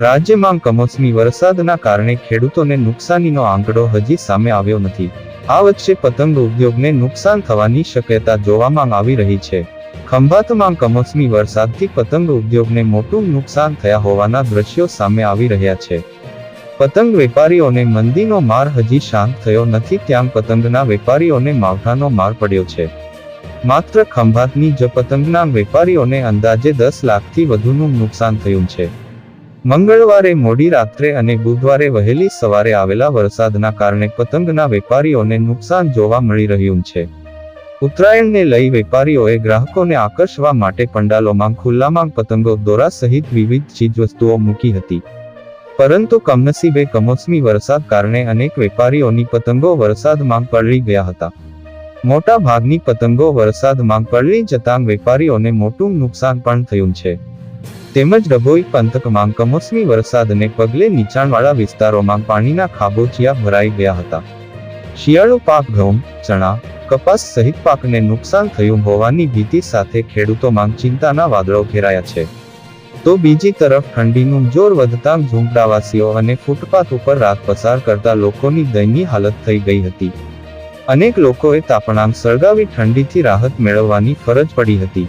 રાજ્યમાં કમોસમી વરસાદના કારણે ખેડૂતોને નુકસાનીનો આંકડો હજી સામે આવ્યો નથી. આ વચ્ચે પતંગ ઉદ્યોગને નુકસાન થવાની શક્યતા જોવામાં આવી રહી છે. ખંભાતમાં કમોસમી વરસાદથી પતંગ ઉદ્યોગને મોટું નુકસાન થયા હોવાના દ્રશ્યો સામે આવી રહ્યા છે. પતંગ વેપારીઓને મંદીનો માર હજી શાંત થયો નથી, ત્યાં પતંગના વેપારીઓને માવઠાનો માર પડ્યો છે. માત્ર ખંભાતની જ પતંગના વેપારીઓને અંદાજે દસ લાખથી વધુનું નુકસાન થયું છે. મંગળવારે મોડી રાત્રે અને બુધવારે વહેલી સવારે આવેલા વરસાદના કારણે પતંગના વેપારીઓને નુકસાન જોવા મળી રહ્યું છે. ઉત્તરાયણને લઈ વેપારીઓએ ગ્રાહકોને આકર્ષવા માટે પંડાલોમાં ખુલ્લામાં પતંગો દોરા સહિત વિવિધ ચીજવસ્તુઓ મૂકી હતી. પરંતુ કમનસીબે કમોસમી વરસાદ કારણે અનેક વેપારીઓની પતંગો વરસાદમાં પલળી ગયા હતા. મોટા ભાગની પતંગો વરસાદમાં પલળી જતાં વેપારીઓને મોટું નુકસાન પણ થયું છે. તેમજ ડભોઈ પંથકમાં કમોસમી વરસાદને પગલે નીચાણવાળા વિસ્તારોમાં પાણીના ખાબોચિયા ભરાઈ ગયા હતા. શિયાળુ પાક ઘઉં, ચણા, કપાસ સહિત પાકને નુકસાન થયું હોવાની ભીતિ સાથે ખેડૂતોમાં ચિંતાના વાદળો ઘેરાયા છે. તો બીજી તરફ ઠંડીનું જોર વધતા ઝૂંપડાવાસીઓ અને ફૂટપાથ ઉપર રાત પસાર કરતા લોકોની દયનીય હાલત થઈ ગઈ હતી. અનેક લોકોએ તાપણાંક સળગાવી ઠંડીથી રાહત મેળવવાની ફરજ પડી હતી.